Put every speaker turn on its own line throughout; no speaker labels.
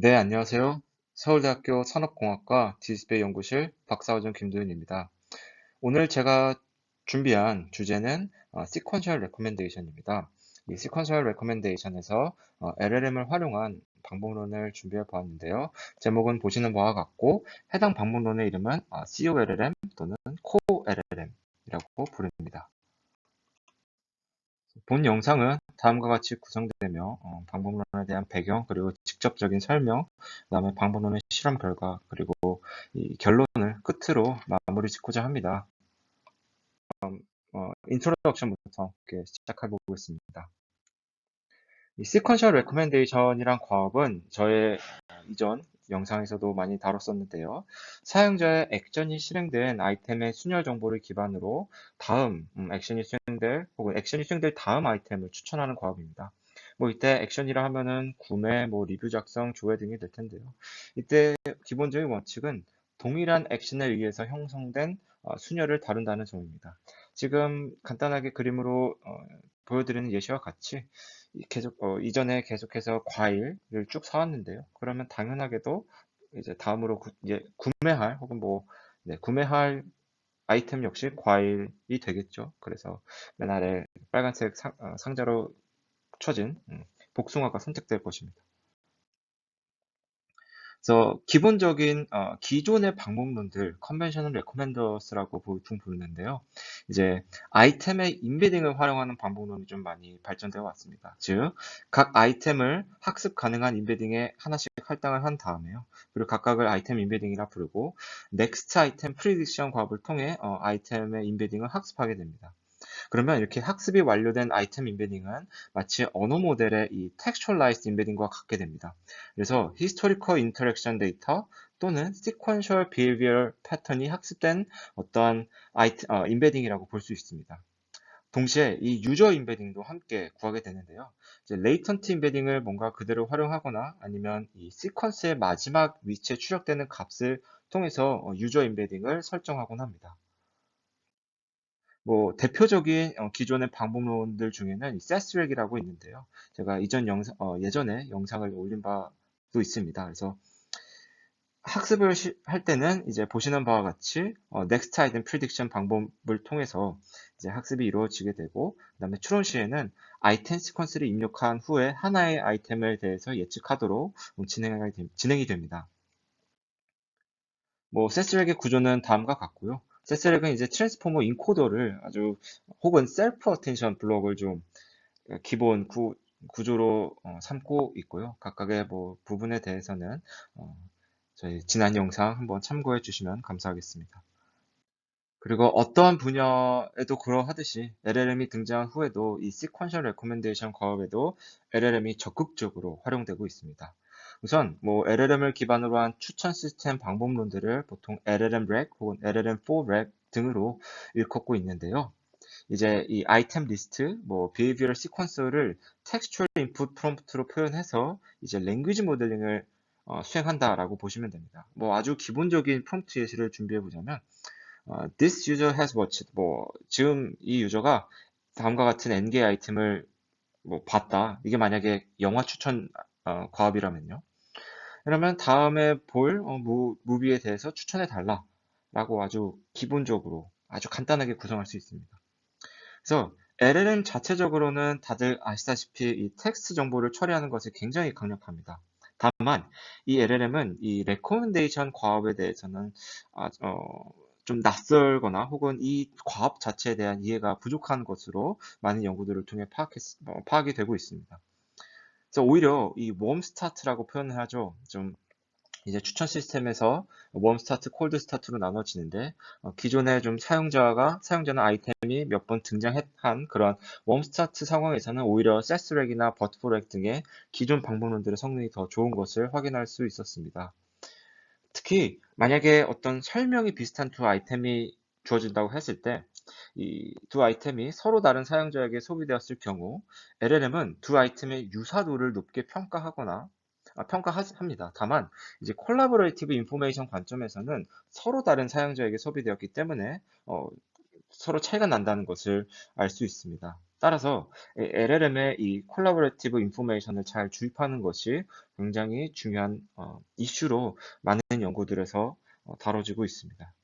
네, 안녕하세요. 서울대학교 산업공학과 디스플레이 연구실 박사호정 김도윤입니다. 오늘 제가 준비한 주제는 어, Sequential Recommendation입니다. 이 Recommendation에서 어, LLM을 활용한 방법론을 준비해 보았는데요. 제목은 보시는 바와 같고 해당 방법론의 이름은 어, COLLM 또는 CoLLM이라고 부릅니다. 본 영상은 다음과 같이 구성되며 어, 방법론에 대한 배경 그리고 직접적인 설명, 그다음에 방법론의 실험 결과 그리고 이 결론을 끝으로 마무리 짓고자 합니다. 음, 어, 인트로덕션부터 시작해 보겠습니다. 이 시퀀셜 레코멘데이션이란 과업은 저의 이전 영상에서도 많이 다뤘었는데요. 사용자의 액션이 실행된 아이템의 순열 정보를 기반으로 다음 음, 액션이 수행될 혹은 액션이 수행될 다음 아이템을 추천하는 과업입니다. 뭐 이때 액션이라 하면은 구매, 뭐 리뷰 작성, 조회 등이 될 텐데요. 이때 기본적인 원칙은 동일한 액션에 의해서 형성된 어, 순열을 다룬다는 점입니다. 지금 간단하게 그림으로 어, 보여드리는 예시와 같이 계속 어, 이전에 계속해서 과일을 쭉 사왔는데요. 그러면 당연하게도 이제 다음으로 구, 이제 구매할 혹은 뭐 네, 구매할 아이템 역시 과일이 되겠죠. 그래서 맨 아래 빨간색 상, 어, 자로 쳐진 음, 복숭아가 선택될 것입니다. 그래서 기본적인 어, 기존의 방법론들 컨벤셔널 레코멘더스라고 보통 부르는데요. 이제 아이템의 인베딩을 활용하는 방법론이 좀 많이 발전되어 왔습니다. 즉, 각 아이템을 학습 가능한 인베딩에 하나씩 할당을 한 다음에요. 그리고 각각을 아이템 인베딩이라 부르고 넥스트 아이템 프리딕션 과업을 통해 어, 아이템의 인베딩을 학습하게 됩니다. 그러면 이렇게 학습이 완료된 아이템 인베딩은 마치 언어 모델의 이 textualized 인베딩과 같게 됩니다. 그래서 historical interaction data 또는 sequential behavior 패턴이 학습된 어떠한 아이템, 어, 인베딩이라고 볼 수 있습니다. 동시에 이 유저 인베딩도 함께 구하게 되는데요. 이제 레이턴트 인베딩을 뭔가 그대로 활용하거나 아니면 이 시퀀스의 마지막 위치에 출력되는 값을 통해서 유저 인베딩을 설정하곤 합니다. 뭐 대표적인 어, 기존의 방법론들 중에는 이 세스렉이라고 있는데요. 제가 이전 영상 어, 예전에 영상을 올린 바도 있습니다. 그래서 학습을 시, 할 때는 이제 보시는 바와 같이 어, Prediction 방법을 통해서 이제 학습이 이루어지게 되고 그다음에 추론 시에는 아이템 시퀀스를 입력한 후에 하나의 아이템에 대해서 예측하도록 진행이, 진행이 됩니다. 뭐 세스렉의 구조는 다음과 같고요. 세스렉은 이제 트랜스포머 인코더를 아주 혹은 셀프 어텐션 블록을 좀 기본 구, 구조로 어, 삼고 있고요. 각각의 뭐 부분에 대해서는 어, 저희 지난 영상 한번 참고해 주시면 감사하겠습니다. 그리고 어떠한 분야에도 그러하듯이 LLM이 등장한 후에도 이 Sequential Recommendation 과업에도 LLM이 적극적으로 활용되고 있습니다. 우선 뭐 LLM을 기반으로 한 추천 시스템 방법론들을 보통 LLM-REC 혹은 LLM-4-REC 등으로 일컫고 있는데요. 이제 이 아이템 리스트, 뭐 behavioral sequence를 textual input prompt로 표현해서 이제 랭귀지 모델링을 어, 수행한다라고 보시면 됩니다. 뭐 아주 기본적인 프롬프트 예시를 준비해 보자면 어, this user has watched 뭐 지금 이 유저가 다음과 같은 n개 아이템을 뭐 봤다. 이게 만약에 영화 추천 어, 과업이라면요. 그러면 다음에 볼 어, 무, 무비에 대해서 추천해 달라 라고 아주 기본적으로 아주 간단하게 구성할 수 있습니다. 그래서 LLM 자체적으로는 다들 아시다시피 이 텍스트 정보를 처리하는 것에 굉장히 강력합니다. 다만 이 LLM은 이 레코멘데이션 과업에 대해서는 아, 어, 좀 낯설거나 혹은 이 과업 자체에 대한 이해가 부족한 것으로 많은 연구들을 통해 파악했, 어, 파악이 되고 있습니다. 그래서 오히려 이 웜 스타트라고 표현을 하죠. 좀 이제 추천 시스템에서 웜 스타트, 콜드 스타트로 나눠지는데 어, 기존에 좀 사용자가 사용자는 아이템이 몇 번 등장한 그런 웜 스타트 상황에서는 오히려 세스렉이나 버트포렉 등의 기존 방법론들의 성능이 더 좋은 것을 확인할 수 있었습니다. 특히 만약에 어떤 설명이 비슷한 두 아이템이 주어진다고 했을 때 이 두 아이템이 서로 다른 사용자에게 소비되었을 경우 LLM은 두 아이템의 유사도를 높게 평가하거나 아, 평가합니다. 다만 이제 콜라보레이티브 인포메이션 관점에서는 서로 다른 사용자에게 소비되었기 때문에 어, 서로 차이가 난다는 것을 알 수 있습니다. 따라서 LLM의 이 콜라보레이티브 인포메이션을 잘 주입하는 것이 굉장히 중요한 어, 이슈로 많은 연구들에서 어, 다뤄지고 있습니다.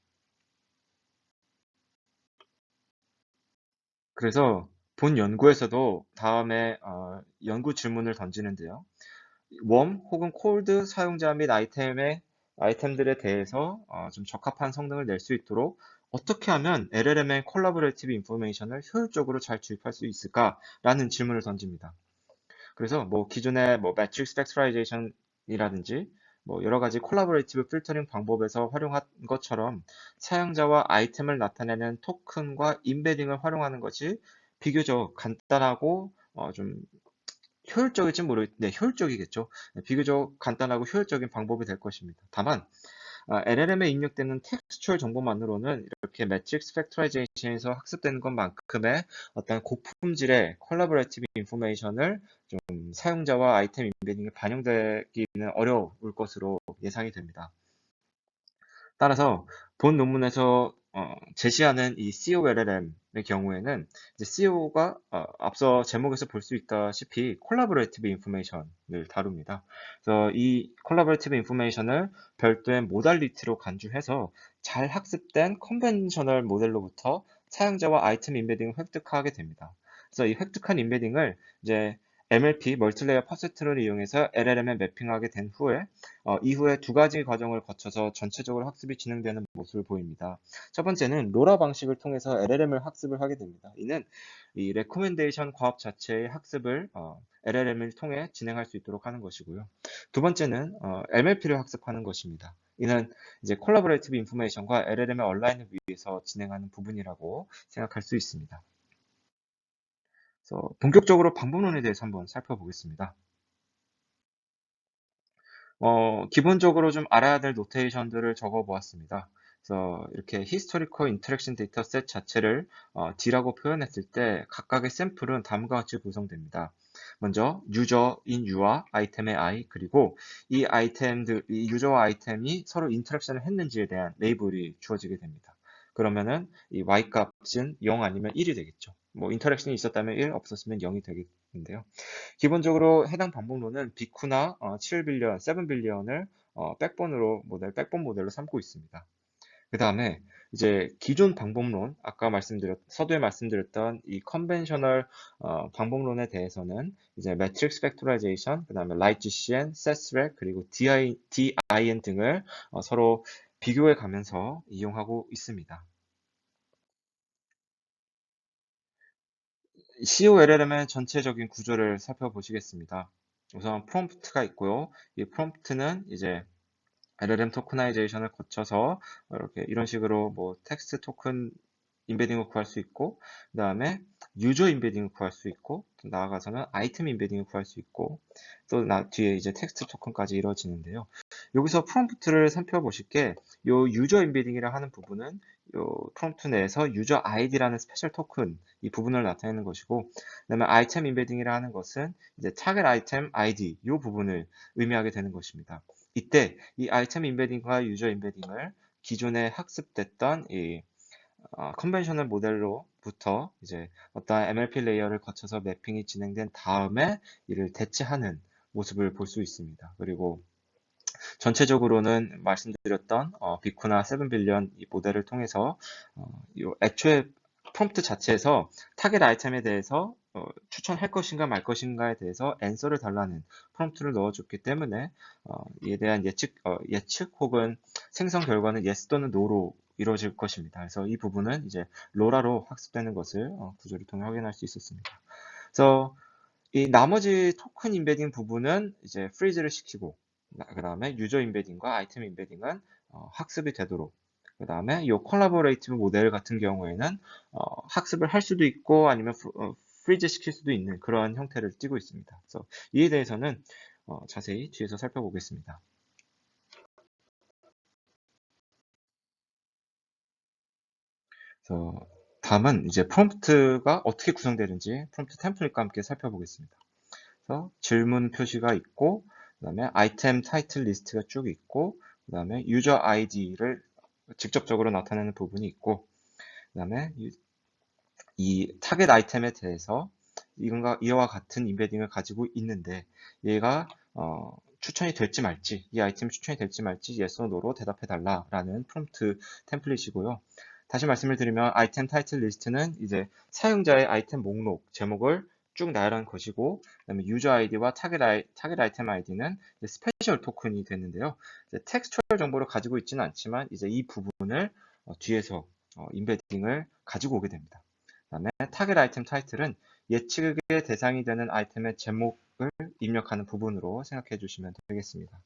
그래서 본 연구에서도 다음에 어, 연구 질문을 던지는데요. 웜 혹은 콜드 사용자 및 아이템의 아이템들에 대해서 어, 좀 적합한 성능을 낼 수 있도록 어떻게 하면 LLM의 콜라보레이티브 인포메이션을 효율적으로 잘 주입할 수 있을까라는 질문을 던집니다. 그래서 뭐 기존의 뭐 매트릭스 팩트라이제이션이라든지 뭐 여러 가지 콜라보레이티브 필터링 방법에서 활용한 것처럼 사용자와 아이템을 나타내는 토큰과 인베딩을 활용하는 것이 비교적 간단하고 어 좀 효율적일지 모르겠는데 네, 효율적이겠죠. 네, 비교적 간단하고 효율적인 방법이 될 것입니다. 다만 LLM에 입력되는 텍스처얼 정보만으로는 이렇게 매트릭스 팩토라이제이션에서 학습되는 것만큼의 어떤 고품질의 콜라보레이티브 인포메이션을 좀 사용자와 아이템 인베딩이 반영되기는 어려울 것으로 예상이 됩니다. 따라서 본 논문에서 어, 제시하는 이 COLLM의 경우에는 이제 CO가 어, 앞서 제목에서 볼 수 있다시피 콜라보레이티브 인포메이션을 다룹니다. 그래서 이 콜라보레이티브 인포메이션을 별도의 모달리티로 간주해서 잘 학습된 컨벤셔널 모델로부터 사용자와 아이템 인베딩을 획득하게 됩니다. 그래서 이 획득한 인베딩을 이제 MLP 멀티레이어 퍼센트를 이용해서 LLM에 매핑하게 된 후에 어, 이후에 두 가지 과정을 거쳐서 전체적으로 학습이 진행되는 모습을 보입니다. 첫 번째는 로라 방식을 통해서 LLM을 학습을 하게 됩니다. 이는 이 레코멘데이션 과업 자체의 학습을 어, LLM을 통해 진행할 수 있도록 하는 것이고요. 두 번째는 어, MLP를 학습하는 것입니다. 이는 이제 콜라보레이티브 인포메이션과 LLM의 온라인을 위해서 진행하는 부분이라고 생각할 수 있습니다. 그래서 본격적으로 방법론에 대해서 한번 살펴보겠습니다. 어, 기본적으로 좀 알아야 될 노테이션들을 적어 보았습니다. 그래서 이렇게 히스토리컬 인터랙션 데이터 셋 자체를 어, D라고 표현했을 때 각각의 샘플은 다음과 같이 구성됩니다. 먼저 유저인 U와 아이템의 I 그리고 이 아이템들, 이 유저와 아이템이 서로 인터랙션을 했는지에 대한 레이블이 주어지게 됩니다. 그러면은 이 Y 값은 0 아니면 1이 되겠죠. 뭐 인터랙션이 있었다면 1, 없었으면 0이 되겠는데요. 기본적으로 해당 방법론은 비쿠나 어, 7빌리언, 7빌리언을 어, 백본으로 모델, 백본 모델로 삼고 있습니다. 그 다음에 이제 기존 방법론, 아까 말씀드렸, 서두에 말씀드렸던 이 컨벤셔널 어, 방법론에 대해서는 이제 매트릭스 팩토라이제이션, 그 다음에 라이트 GCN, 세스렉, 그리고 DI, DIN 등을 어, 서로 비교해 가면서 이용하고 있습니다. COLLM의 전체적인 구조를 살펴보시겠습니다. 우선 프롬프트가 있고요. 이 프롬프트는 이제 LLM 토크나이제이션을 거쳐서 이렇게 이런 식으로 뭐 텍스트 토큰 인베딩을 구할 수 있고 그 다음에 유저 인베딩을 구할 수 있고 나아가서는 아이템 인베딩을 구할 수 있고 또 나, 뒤에 이제 텍스트 토큰까지 이루어지는데요. 여기서 프롬프트를 살펴보실 게 이 유저 인베딩이라 하는 부분은 요 프롬프트 내에서 유저 아이디라는 스페셜 토큰 이 부분을 나타내는 것이고 그다음에 아이템 인베딩이라 하는 것은 이제 타겟 아이템 아이디 이 부분을 의미하게 되는 것입니다. 이때 이 아이템 인베딩과 유저 인베딩을 기존에 학습됐던 이 어, 컨벤셔널 모델로부터 이제 어떤 MLP 레이어를 거쳐서 매핑이 진행된 다음에 이를 대체하는 모습을 볼 수 있습니다. 그리고 전체적으로는 말씀드렸던 어, 비쿠나 세븐빌리언 이 모델을 통해서 어, 이 애초에 프롬프트 자체에서 타겟 아이템에 대해서 어, 추천할 것인가 말 것인가에 대해서 앤서를 달라는 프롬프트를 넣어줬기 때문에 어, 이에 대한 예측, 어, 예측 혹은 생성 결과는 yes 또는 no로 이루어질 것입니다. 그래서 이 부분은 이제 로라로 학습되는 것을 어, 구조를 통해 확인할 수 있었습니다. 그래서 이 나머지 토큰 인베딩 부분은 이제 프리즈를 시키고 그 다음에 유저 인베딩과 아이템 인베딩은 어, 학습이 되도록 그 다음에 이 콜라보레이티브 모델 같은 경우에는 어, 학습을 할 수도 있고 아니면 프, 어, 프리즈 시킬 수도 있는 그런 형태를 띠고 있습니다. 그래서 이에 대해서는 어, 자세히 뒤에서 살펴보겠습니다. 그래서 다음은 이제 프롬프트가 어떻게 구성되는지 프롬프트 템플릿과 함께 살펴보겠습니다. 그래서 질문 표시가 있고 그 다음에 아이템 타이틀 리스트가 쭉 있고 그 다음에 유저 아이디를 직접적으로 나타내는 부분이 있고 그 다음에 이 타겟 아이템에 대해서 이건가 이와 같은 인베딩을 가지고 있는데 얘가 어, 추천이 될지 말지 이 아이템 추천이 될지 말지 yes or no로 대답해 달라 라는 프롬프트 템플릿이고요. 다시 말씀을 드리면 아이템 타이틀 리스트는 이제 사용자의 아이템 목록 제목을 쭉 나열한 것이고 그다음에 유저 아이디와 타겟, 아이, 타겟 아이템 아이디는 스페셜 토큰이 되는데요. 텍스처럴 정보를 가지고 있지는 않지만 이제 이 부분을 어, 뒤에서 어, 인베딩을 가지고 오게 됩니다. 그다음에 타겟 아이템 타이틀은 예측의 대상이 되는 아이템의 제목을 입력하는 부분으로 생각해 주시면 되겠습니다.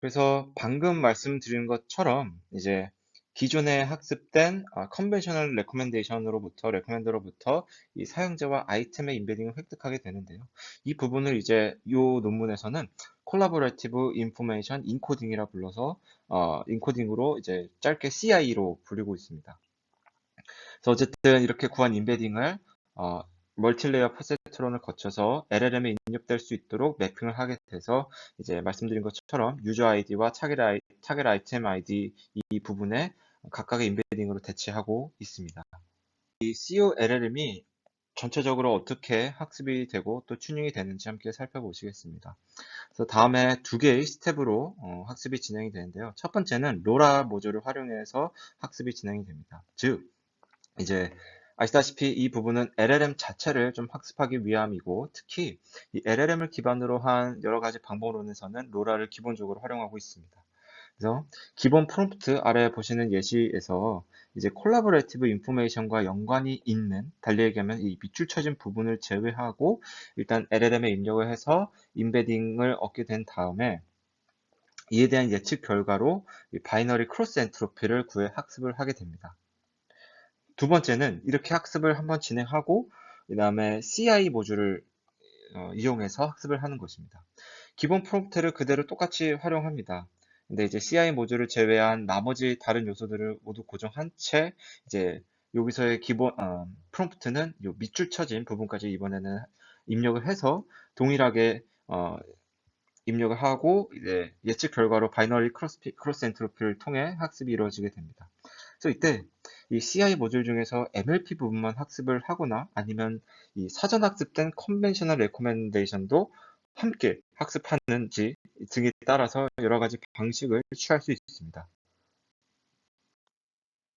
그래서 방금 말씀드린 것처럼 이제 기존에 학습된 컨벤셔널 레코멘데이션으로부터 레코멘더로부터 이 사용자와 아이템의 인베딩을 획득하게 되는데요. 이 부분을 이제 이 논문에서는 콜라보레이티브 인포메이션 인코딩이라 불러서 어, 인코딩으로 이제 짧게 CI로 불리고 있습니다. 그래서 어쨌든 이렇게 구한 인베딩을 어, 멀티레이어 퍼세트론을 거쳐서 LLM에 입력될 수 있도록 매핑을 하게 돼서 이제 말씀드린 것처럼 유저 아이디와 타겟, 아이, 타겟 아이템 아이디 이 부분에 각각의 인베딩으로 대체하고 있습니다. 이 CO LLM이 전체적으로 어떻게 학습이 되고 또 튜닝이 되는지 함께 살펴보시겠습니다. 그래서 다음에 두 개의 스텝으로 어, 학습이 진행이 되는데요. 첫 번째는 로라 모듈을 활용해서 학습이 진행이 됩니다. 즉, 이제 아시다시피 이 부분은 LLM 자체를 좀 학습하기 위함이고 특히 이 LLM을 기반으로 한 여러 가지 방법론에서는 로라를 기본적으로 활용하고 있습니다. 그래서 기본 프롬프트 아래 보시는 예시에서 이제 콜라보레이티브 인포메이션과 연관이 있는 달리 얘기하면 이 밑줄 쳐진 부분을 제외하고 일단 LLM에 입력을 해서 인베딩을 얻게 된 다음에 이에 대한 예측 결과로 바이너리 크로스 엔트로피를 구해 학습을 하게 됩니다. 두 번째는 이렇게 학습을 한번 진행하고 그 다음에 CI 모듈을 어, 이용해서 학습을 하는 것입니다. 기본 프롬프트를 그대로 똑같이 활용합니다. 근데 이제 CI 모듈을 제외한 나머지 다른 요소들을 모두 고정한 채 이제 여기서의 기본 어, 프롬프트는 요 밑줄 쳐진 부분까지 이번에는 입력을 해서 동일하게 어, 입력을 하고 이제 예측 결과로 바이너리 크로스, 크로스 엔트로피를 통해 학습이 이루어지게 됩니다. 그래서 이때 이 CI 모듈 중에서 MLP 부분만 학습을 하거나 아니면 이 사전 학습된 컨벤셔널 레코멘데이션도 함께 학습하는지 등에 따라서 여러 가지 방식을 취할 수 있습니다.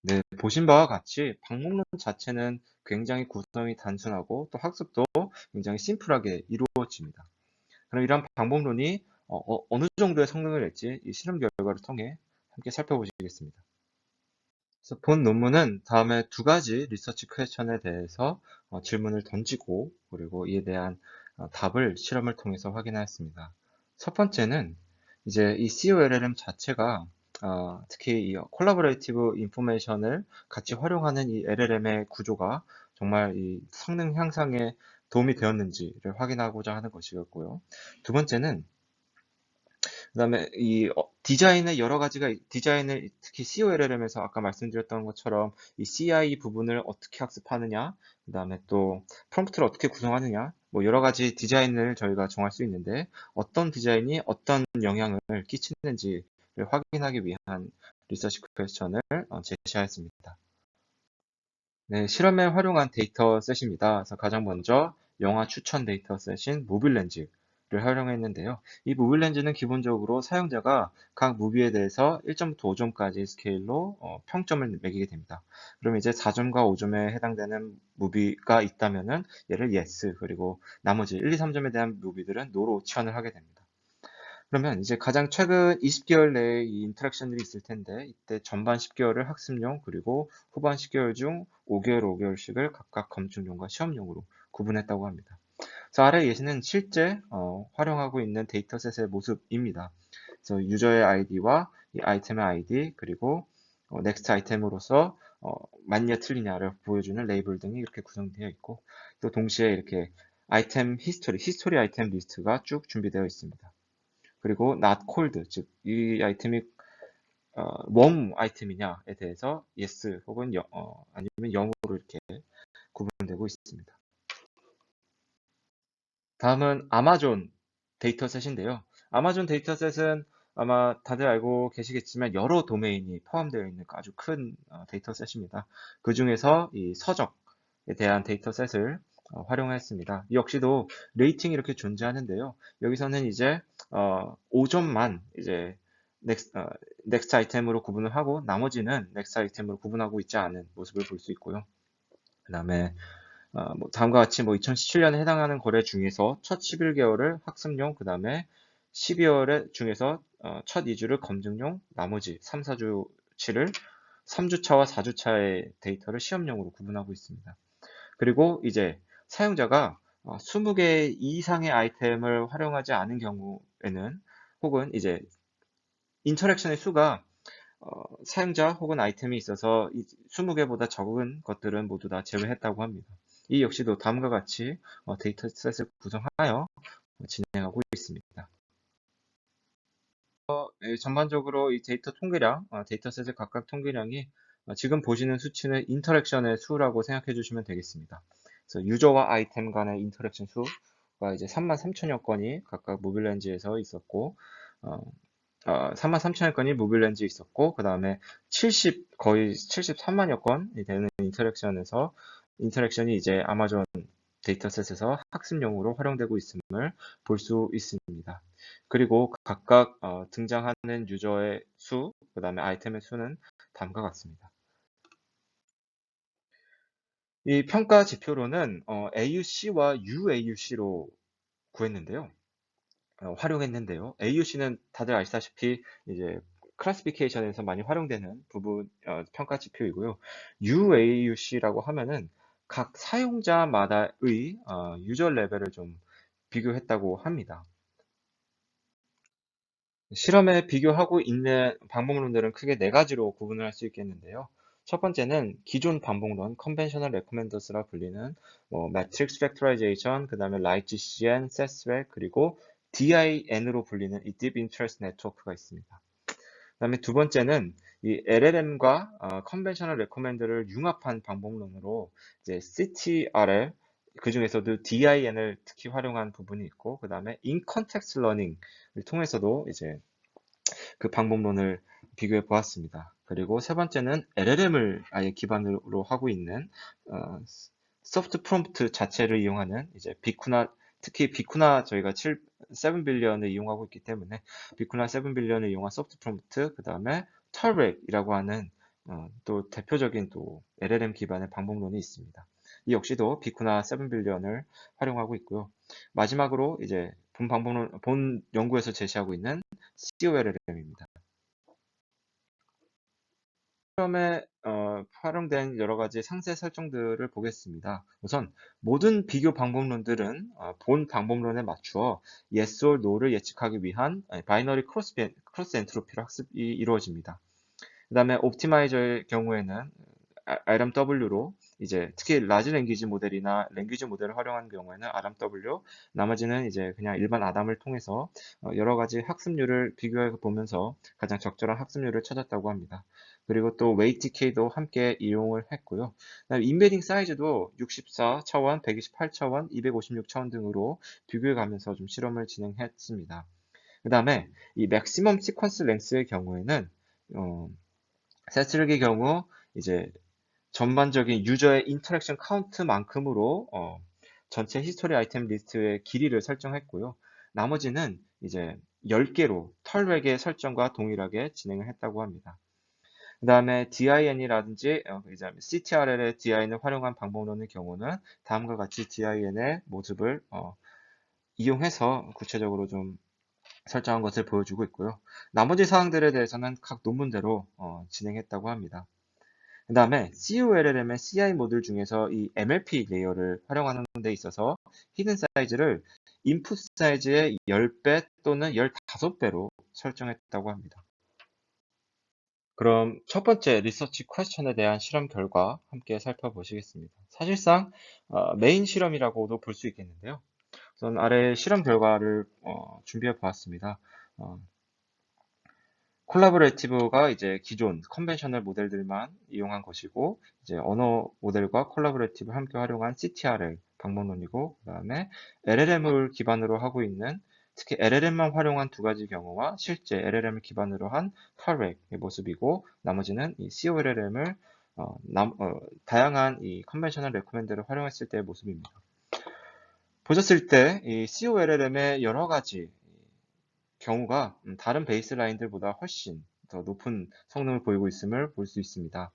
네, 보신 바와 같이 방목론 자체는 굉장히 구성이 단순하고 또 학습도 굉장히 심플하게 이루어집니다. 그럼 이런 방법론이 어, 어, 느 정도의 성능을 낼지 이 실험 결과를 통해 함께 살펴보시겠습니다. 그래서 본 논문은 다음에 두 가지 리서치 퀘스천에 대해서 어, 질문을 던지고 그리고 이에 대한 어, 답을 실험을 통해서 확인하였습니다. 첫 번째는 이제 이 COLLM 자체가 어, 특히 이 콜라보레이티브 인포메이션을 같이 활용하는 이 LLM의 구조가 정말 이 성능 향상에 도움이 되었는지를 확인하고자 하는 것이었고요. 두 번째는 그 다음에 이 어, 디자인의 여러 가지가 디자인을 특히 COLLM에서 아까 말씀드렸던 것처럼 이 CI 부분을 어떻게 학습하느냐 그 다음에 또 프롬프트를 어떻게 구성하느냐 뭐 여러 가지 디자인을 저희가 정할 수 있는데 어떤 디자인이 어떤 영향을 끼치는지를 확인하기 위한 리서치 퀘스천을 어, 제시하였습니다. 네, 실험에 활용한 데이터 셋입니다. 그래서 가장 먼저 영화 추천 데이터 셋인 모빌 렌즈 를 활용했는데요. 이 무비 렌즈는 기본적으로 사용자가 각 무비에 대해서 1점부터 5점까지 스케일로 어, 평점을 매기게 됩니다. 그럼 이제 4점과 5점에 해당되는 무비가 있다면은 얘를 yes 그리고 나머지 1, 2, 3점에 대한 무비들은 no로 치환을 하게 됩니다. 그러면 이제 가장 최근 20개월 내에 이 인터랙션들이 있을 텐데 이때 전반 10개월을 학습용 그리고 후반 10개월 중 5개월 5개월씩을 각각 검증용과 시험용으로 구분했다고 합니다. 그 아래 예시는 실제 어, 활용하고 있는 데이터셋의 모습입니다. 그래서 유저의 아이디와 이 아이템의 아이디 그리고 어, 넥스트 아이템으로서 어, 맞냐 틀리냐를 보여주는 레이블 등이 이렇게 구성되어 있고 또 동시에 이렇게 아이템 히스토리, 히스토리 아이템 리스트가 쭉 준비되어 있습니다. 그리고 not cold, 즉 이 아이템이 어, 웜 아이템이냐에 대해서 yes 혹은 여, 어, 아니면 영으로 이렇게 구분되고 있습니다. 다음은 아마존 데이터셋인데요. 아마존 데이터셋은 아마 다들 알고 계시겠지만 여러 도메인이 포함되어 있는 아주 큰 어, 데이터셋입니다. 그 중에서 이 서적에 대한 데이터셋을 어, 활용했습니다. 역시도 레이팅이 이렇게 존재하는데요. 여기서는 이제 어, 5점만 이제 어, 넥스트 아이템으로 구분을 하고 나머지는 넥스트 아이템으로 구분하고 있지 않은 모습을 볼 수 있고요. 그 다음에 어, 뭐 다음과 같이 뭐 2017년에 해당하는 거래 중에서 첫 11개월을 학습용, 그 다음에 12월에 중에서 어, 첫 2주를 검증용, 나머지 3, 4주치를 3주차와 4주차의 데이터를 시험용으로 구분하고 있습니다. 그리고 이제 사용자가 20개 어, 이상의 아이템을 활용하지 않은 경우에는 혹은 이제 인터랙션의 수가 어, 사용자 혹은 아이템이 있어서 20개보다 적은 것들은 모두 다 제외했다고 합니다. 이 역시도 다음과 같이 어, 데이터셋을 구성하여 진행하고 있습니다. 어, 예, 전반적으로 이 데이터 통계량, 어, 데이터셋의 각각 통계량이 어, 지금 보시는 수치는 인터랙션의 수라고 생각해 주시면 되겠습니다. 그래서 유저와 아이템 간의 인터랙션 수가 이제 33,000여 건이 각각 모빌렌즈에서 있었고, 어, 어, 33,000여 건이 모빌렌즈에 있었고, 그 다음에 70, 거의 73만여 건이 되는 인터랙션에서, 인터랙션이 이제 아마존 데이터셋에서 학습용으로 활용되고 있음을 볼 수 있습니다. 그리고 각각 어, 등장하는 유저의 수, 그 다음에 아이템의 수는 다음과 같습니다. 이 평가 지표로는 어, AUC와 UAUC로 구했는데요. 어, 활용했는데요. AUC는 다들 아시다시피 이제 클래시피케이션에서 많이 활용되는 부분 어, 평가 지표이고요. UAUC라고 하면은 각 사용자마다의 어, 유저 레벨을 좀 비교했다고 합니다. 실험에 비교하고 있는 방법론들은 크게 네 가지로 구분을 할 수 있겠는데요. 첫 번째는 기존 반복론, 컨벤셔널 레코멘더스라 불리는 뭐 매트릭스 팩토라이제이션, 그 다음에 라이트 GCN, 세스웨 그리고 DIN으로 불리는 이 Deep Interest Network가 있습니다. 그 다음에 두 번째는 이 LLM과 어, 컨벤셔널 레코멘드를 융합한 방법론으로 이제 CTRL 그 중에서도 DIN을 특히 활용한 부분이 있고 그 다음에 Context Learning을 통해서도 이제 그 방법론을 비교해 보았습니다. 그리고 세 번째는 LLM을 아예 기반으로 하고 있는 어, 소프트 프롬프트 자체를 이용하는 이제 비쿠나 특히 비쿠나 저희가 7, 7빌리언을 이용하고 있기 때문에 비쿠나 7빌리언을 이용한 소프트 프롬프트 그 다음에 털렉이라고 하는 어, 또 대표적인 또 LLM 기반의 방법론이 있습니다. 이 역시도 비쿠나 7빌리언을 활용하고 있고요. 마지막으로 이제 본 방법론, 본 연구에서 제시하고 있는 COLLM입니다. 처음에 어, 활용된 여러 가지 상세 설정들을 보겠습니다. 우선 모든 비교 방법론들은 어, 본 방법론에 맞추어 yes or no를 예측하기 위한 바이너리 크로스, 크로스 엔트로피로 학습이 이루어집니다. 그 다음에 옵티마이저의 경우에는 RMW로 이제 특히 라지 랭귀지 모델이나 랭귀지 모델을 활용한 경우에는 RMW, 나머지는 이제 그냥 일반 아담을 통해서 어, 여러 가지 학습률을 비교해 보면서 가장 적절한 학습률을 찾았다고 합니다. 그리고 또 웨이트K도 함께 이용을 했고요. 인베딩 사이즈도 64차원, 128차원, 256차원 등으로 비교해 가면서 좀 실험을 진행했습니다. 그 다음에 이 맥시멈 시퀀스 랭스의 경우에는 어, 세스륵의 경우 이제 전반적인 유저의 인터랙션 카운트만큼으로 어, 전체 히스토리 아이템 리스트의 길이를 설정했고요. 나머지는 이제 10개로 털렉의 설정과 동일하게 진행을 했다고 합니다. 그 다음에 DIN이라든지 어, 이제 CTRL의 DIN을 활용한 방법론의 경우는 다음과 같이 DIN의 모습을 어, 이용해서 구체적으로 좀 설정한 것을 보여주고 있고요. 나머지 사항들에 대해서는 각 논문대로 어, 진행했다고 합니다. 그 다음에 CULLM의 CI 모듈 중에서 이 MLP 레이어를 활용하는 데 있어서 히든 사이즈를 인풋 사이즈의 10배 또는 15배로 설정했다고 합니다. 그럼 첫 번째 리서치 퀘스천에 대한 실험 결과 함께 살펴보시겠습니다. 사실상 어, 메인 실험이라고도 볼 수 있겠는데요. 우선 아래 실험 결과를 어, 준비해 보았습니다. 어, 콜라보레이티브가 이제 기존 컨벤셔널 모델들만 이용한 것이고 이제 언어 모델과 콜라보레이티브 함께 활용한 CTRL 방법론이고 그 다음에 LLM을 기반으로 하고 있는 특히 LLM만 활용한 두 가지 경우와 실제 LLM을 기반으로 한 털렉의 모습이고 나머지는 이 COLLM을 어, 남, 어, 다양한 이 컨벤셔널 레코멘드를 활용했을 때의 모습입니다. 보셨을 때 이 COLLM의 여러 가지 경우가 음, 다른 베이스라인들보다 훨씬 더 높은 성능을 보이고 있음을 볼 수 있습니다.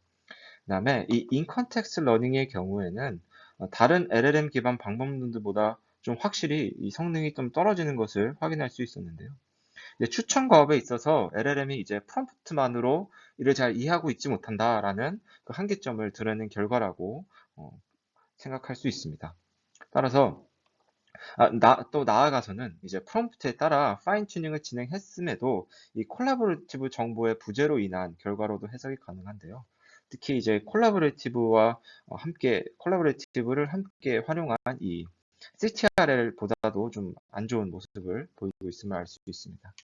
그 다음에 이 인컨텍스트 러닝의 경우에는 어, 다른 LLM 기반 방법론들보다 좀 확실히 이 성능이 좀 떨어지는 것을 확인할 수 있었는데요. 추천 과업에 있어서 LLM이 이제 프롬프트만으로 이를 잘 이해하고 있지 못한다라는 그 한계점을 드러낸 결과라고 어, 생각할 수 있습니다. 따라서 아, 나, 또 나아가서는 이제 프롬프트에 따라 파인 튜닝을 진행했음에도 이 콜라보레이티브 정보의 부재로 인한 결과로도 해석이 가능한데요. 특히 이제 콜라보레이티브와 어, 함께 콜라보레이티브를 함께 활용한 이 CTRL보다도 좀 안 좋은 모습을 보이고 있음을 알 수 있습니다.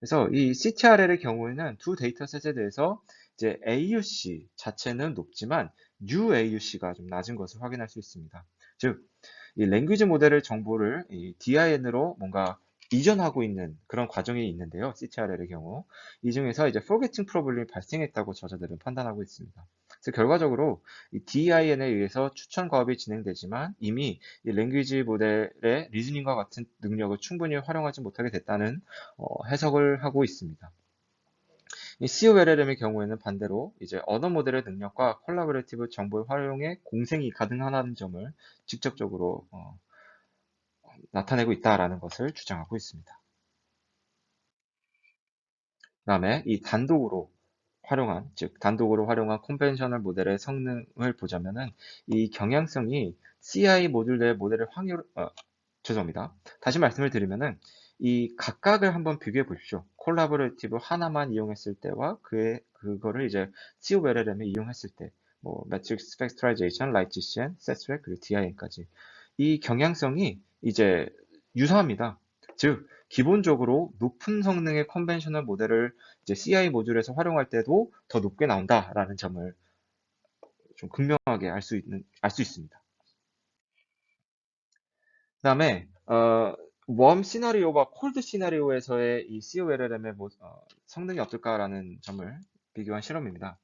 그래서 이 CTRL의 경우에는 두 데이터셋에 대해서 이제 AUC 자체는 높지만 UAUC가 좀 낮은 것을 확인할 수 있습니다. 즉, 이 랭귀지 모델의 정보를 이 DIN으로 뭔가 이전하고 있는 그런 과정이 있는데요. CTRL의 경우. 이 중에서 이제 forgetting 프로블럼이 발생했다고 저자들은 판단하고 있습니다. 그래서 결과적으로 이 DIN에 의해서 추천 과업이 진행되지만 이미 이 랭귀지 모델의 리즈닝과 같은 능력을 충분히 활용하지 못하게 됐다는 어, 해석을 하고 있습니다. 이 COLLM의 경우에는 반대로 이제 언어 모델의 능력과 콜라보레이티브 정보의 활용에 공생이 가능하다는 점을 직접적으로 어, 나타내고 있다라는 것을 주장하고 있습니다. 그 다음에 이 단독으로 활용한, 즉 단독으로 활용한 컨벤셔널 모델의 성능을 보자면은 이 경향성이 CI 모듈 내 모델의 확률, 어, 죄송합니다. 다시 말씀을 드리면은 이 각각을 한번 비교해 보십시오. 콜라보레이티브 하나만 이용했을 때와 그의 그거를 이제 COLLM에 이용했을 때, 뭐 매트릭스 팩트라이제이션, 라이트 GCN, 세스렉 그리고 DIN까지 이 경향성이 이제 유사합니다. 즉 기본적으로 높은 성능의 컨벤셔널 모델을 이제 CI 모듈에서 활용할 때도 더 높게 나온다라는 점을 좀 극명하게 알 수 있는 알 수 있습니다. 그다음에 어, 웜 시나리오와 콜드 시나리오에서의 이 COLLM의 뭐, 어, 성능이 어떨까라는 점을 비교한 실험입니다.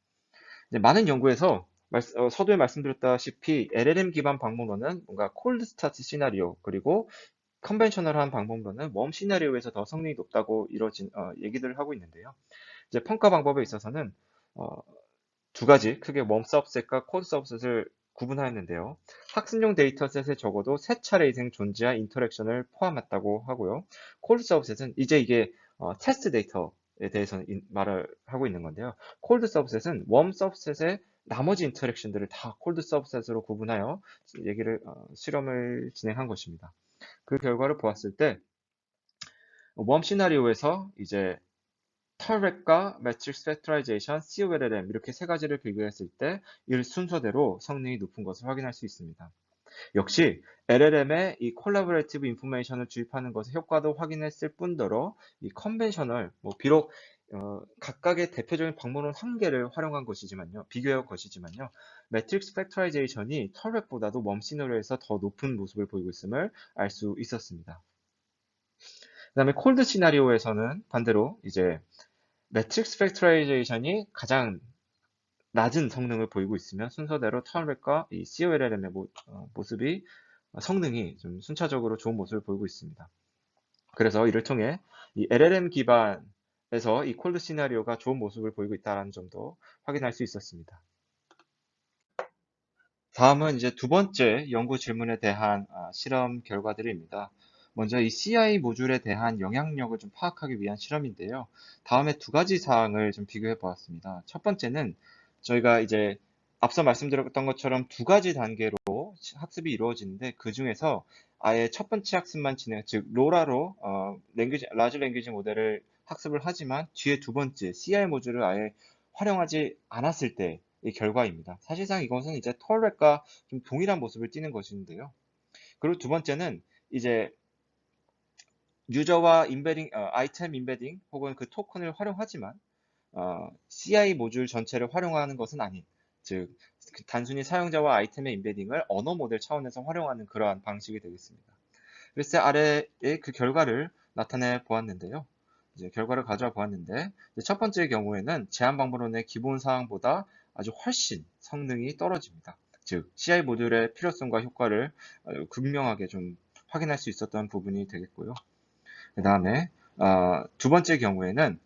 많은 연구에서 어, 서두에 말씀드렸다시피 LLM 기반 방법론은 뭔가 콜드 스타트 시나리오 그리고 컨벤셔널한 방법론은 웜 시나리오에서 더 성능이 높다고 이루어진 어, 얘기들을 하고 있는데요. 이제 평가 방법에 있어서는 어, 두 가지 크게 웜 서브셋과 콜드 서브셋을 구분하였는데요. 학습용 데이터셋에 적어도 세 차례 이상 존재한 인터랙션을 포함했다고 하고요. 콜드 서브셋은 이제 이게 어, 테스트 데이터에 대해서 말을 하고 있는 건데요. 콜드 서브셋은 웜 서브셋의 나머지 인터랙션들을 다 콜드 서브셋으로 구분하여 얘기를 어, 실험을 진행한 것입니다. 그 결과를 보았을 때 웜 시나리오에서 이제 털렉과 매트릭스 팩터라이제이션, COLLM 이렇게 세 가지를 비교했을 때이 순서대로 성능이 높은 것을 확인할 수 있습니다. 역시 LLM의 이 콜라보레이티브 인포메이션을 주입하는 것의 효과도 확인했을 뿐더러 이 컨벤셔널, 뭐 비록 어, 각각의 대표적인 방법론 한 개를 활용한 것이지만요. 비교한 것이지만요. 매트릭스 팩터라이제이션이 털렉보다도 웜 시나리오에서 더 높은 모습을 보이고 있음을 알 수 있었습니다. 그 다음에 콜드 시나리오에서는 반대로 이제 매트릭스 팩터라이제이션이 가장 낮은 성능을 보이고 있으면 순서대로 털렉과 이 COLLM의 모, 어, 모습이 성능이 좀 순차적으로 좋은 모습을 보이고 있습니다. 그래서 이를 통해 이 LLM 기반 그래서 이 콜드 시나리오가 좋은 모습을 보이고 있다는 점도 확인할 수 있었습니다. 다음은 이제 두 번째 연구 질문에 대한 아, 실험 결과들입니다. 먼저 이 CI 모듈에 대한 영향력을 좀 파악하기 위한 실험인데요. 다음에 두 가지 사항을 좀 비교해 보았습니다. 첫 번째는 저희가 이제 앞서 말씀드렸던 것처럼 두 가지 단계로 학습이 이루어지는데 그 중에서 아예 첫 번째 학습만 진행, 즉 로라로 어, 랭귀지, 라지 랭귀지 모델을 학습을 하지만 뒤에 두 번째 CI 모듈을 아예 활용하지 않았을 때의 결과입니다. 사실상 이것은 이제 털렉과 좀 동일한 모습을 띠는 것인데요. 그리고 두 번째는 이제 유저와 인베딩, 어, 아이템 인베딩 혹은 그 토큰을 활용하지만 어, CI 모듈 전체를 활용하는 것은 아닌 즉 단순히 사용자와 아이템의 인베딩을 언어 모델 차원에서 활용하는 그러한 방식이 되겠습니다. 그래서 아래에 그 결과를 나타내 보았는데요. 이제 결과를 가져와 보았는데 첫 번째 경우에는 제한 방법론의 기본 사항보다 아주 훨씬 성능이 떨어집니다. 즉 CI 모듈의 필요성과 효과를 극명하게 좀 확인할 수 있었던 부분이 되겠고요. 그 다음에 어, 두 번째 경우에는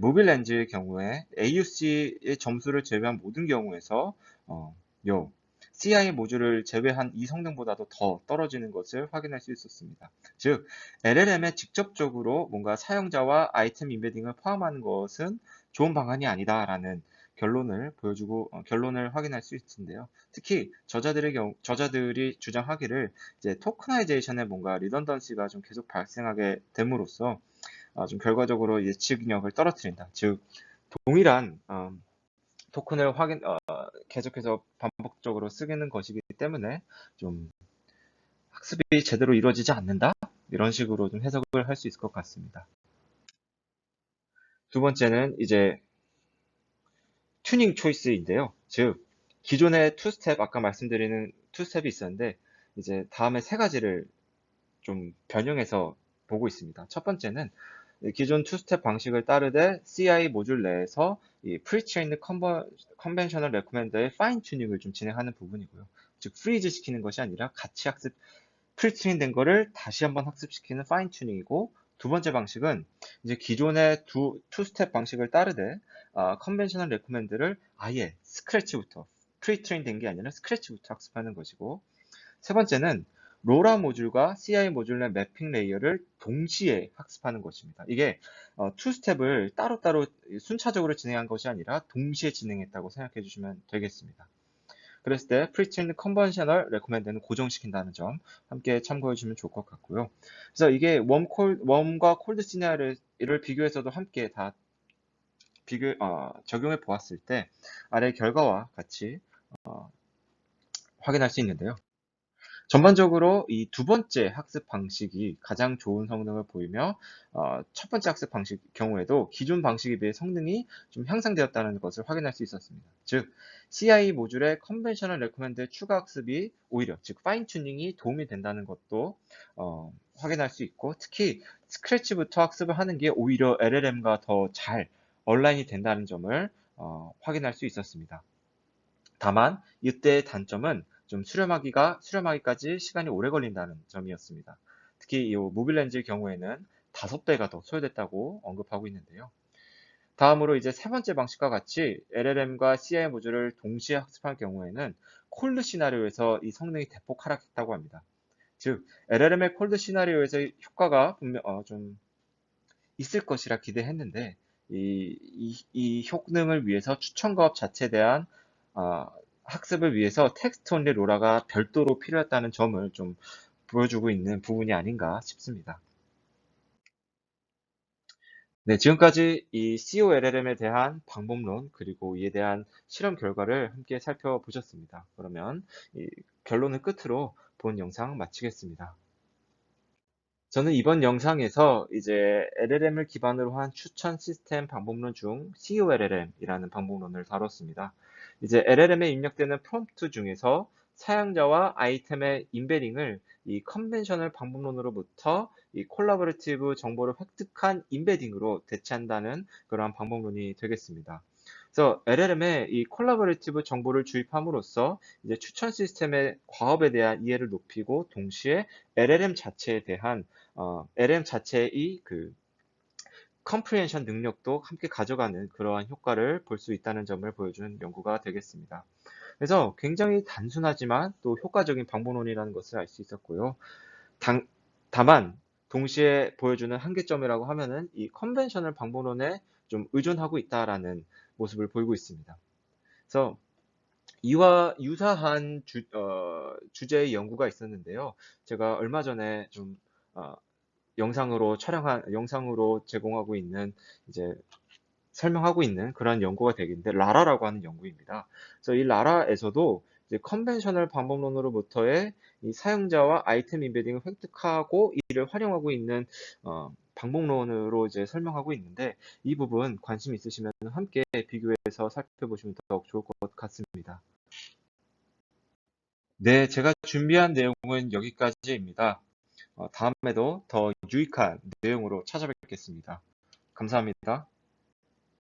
모빌 렌즈의 경우에 AUC의 점수를 제외한 모든 경우에서 어, 요 CI 모듈을 제외한 이 성능보다도 더 떨어지는 것을 확인할 수 있었습니다. 즉, LLM에 직접적으로 뭔가 사용자와 아이템 인베딩을 포함하는 것은 좋은 방안이 아니다라는 결론을 보여주고 어, 결론을 확인할 수 있는데요. 특히 저자들의 경우 저자들이 주장하기를 이제 토크나이제이션에 뭔가 리던던시가 좀 계속 발생하게 됨으로써 어, 좀 결과적으로 예측력을 떨어뜨린다. 즉 동일한 어, 토큰을 확인 어, 계속해서 반복적으로 쓰기는 것이기 때문에 좀 학습이 제대로 이루어지지 않는다 이런 식으로 좀 해석을 할 수 있을 것 같습니다. 두 번째는 이제 튜닝 초이스인데요. 즉 기존의 투 스텝 아까 말씀드리는 투 스텝이 있었는데 이제 다음에 세 가지를 좀 변형해서 보고 있습니다. 첫 번째는 기존 투 스텝 방식을 따르되 CI 모듈 내에서 이 프리트레인드 컨벤셔널 레코멘더의 파인 튜닝을 좀 진행하는 부분이고요. 즉 프리즈 시키는 것이 아니라 같이 학습 프리트레인 된 거를 다시 한번 학습시키는 파인 튜닝이고 두 번째 방식은 이제 기존의 두 투스텝 방식을 따르되 어, 컨벤셔널 레코멘드를 아예 스크래치부터 프리트레인 된 게 아니라 스크래치부터 학습하는 것이고 세 번째는 로라 모듈과 CI 모듈의 매핑 레이어를 동시에 학습하는 것입니다. 이게 어, 투 스텝을 따로따로 순차적으로 진행한 것이 아니라 동시에 진행했다고 생각해 주시면 되겠습니다. 그랬을 때 프리트레인 컨벤셔널 레코멘드는 고정시킨다는 점 함께 참고해 주시면 좋을 것 같고요. 그래서 이게 웜 콜, 웜과 콜드 시나리오를 비교해서도 함께 다 비교 어, 적용해 보았을 때 아래 결과와 같이 어, 확인할 수 있는데요. 전반적으로 이 두 번째 학습 방식이 가장 좋은 성능을 보이며 어, 첫 번째 학습 방식 경우에도 기존 방식에 비해 성능이 좀 향상되었다는 것을 확인할 수 있었습니다. 즉 CI 모듈의 컨벤셔널 레코멘드 추가 학습이 오히려 즉 파인 튜닝이 도움이 된다는 것도 어, 확인할 수 있고 특히 스크래치부터 학습을 하는 게 오히려 LLM과 더잘 얼라인이 된다는 점을 어, 확인할 수 있었습니다. 다만 이때의 단점은 좀 수렴하기가 수렴하기까지 시간이 오래 걸린다는 점이었습니다. 특히 이 무빌렌즈의 경우에는 다섯 배가 더 소요됐다고 언급하고 있는데요. 다음으로 이제 세 번째 방식과 같이 LLM과 CI 모듈을 동시에 학습할 경우에는 콜드 시나리오에서 이 성능이 대폭 하락했다고 합니다. 즉 LLM의 콜드 시나리오에서 효과가 분명 어, 좀 있을 것이라 기대했는데 이, 이, 이 효능을 위해서 추천과업 자체에 대한 어, 학습을 위해서 텍스트 온리 로라가 별도로 필요했다는 점을 좀 보여주고 있는 부분이 아닌가 싶습니다. 네, 지금까지 이 COLLM에 대한 방법론 그리고 이에 대한 실험 결과를 함께 살펴보셨습니다. 그러면 결론을 끝으로 본 영상 마치겠습니다. 저는 이번 영상에서 이제 LLM을 기반으로 한 추천 시스템 방법론 중 COLLM이라는 방법론을 다뤘습니다. 이제 LLM에 입력되는 프롬프트 중에서 사용자와 아이템의 인베딩을 이 컨벤셔널 방법론으로부터 이 콜라보레이티브 정보를 획득한 인베딩으로 대체한다는 그러한 방법론이 되겠습니다. 그래서 LLM에 이 콜라보레이티브 정보를 주입함으로써 이제 추천 시스템의 과업에 대한 이해를 높이고 동시에 LLM 자체에 대한 어, LLM 자체의 그 컴프리엔션 능력도 함께 가져가는 그러한 효과를 볼 수 있다는 점을 보여주는 연구가 되겠습니다. 그래서 굉장히 단순하지만 또 효과적인 방법론이라는 것을 알 수 있었고요. 당, 다만 동시에 보여주는 한계점이라고 하면은 이 컨벤셔널 방법론에 좀 의존하고 있다라는 모습을 보이고 있습니다. 그래서 이와 유사한 주, 어, 주제의 연구가 있었는데요. 제가 얼마 전에 좀 어, 영상으로 촬영한 영상으로 제공하고 있는 이제 설명하고 있는 그러한 연구가 되겠는데 라라라고 하는 연구입니다. 그래서 이 라라에서도 이제 컨벤셔널 방법론으로부터의 이 사용자와 아이템 인베딩을 획득하고 이를 활용하고 있는 어, 방법론으로 이제 설명하고 있는데 이 부분 관심 있으시면 함께 비교해서 살펴보시면 더욱 좋을 것 같습니다. 네, 제가 준비한 내용은 여기까지입니다. 어, 다음에도 더 유익한 내용으로 찾아뵙겠습니다. 감사합니다.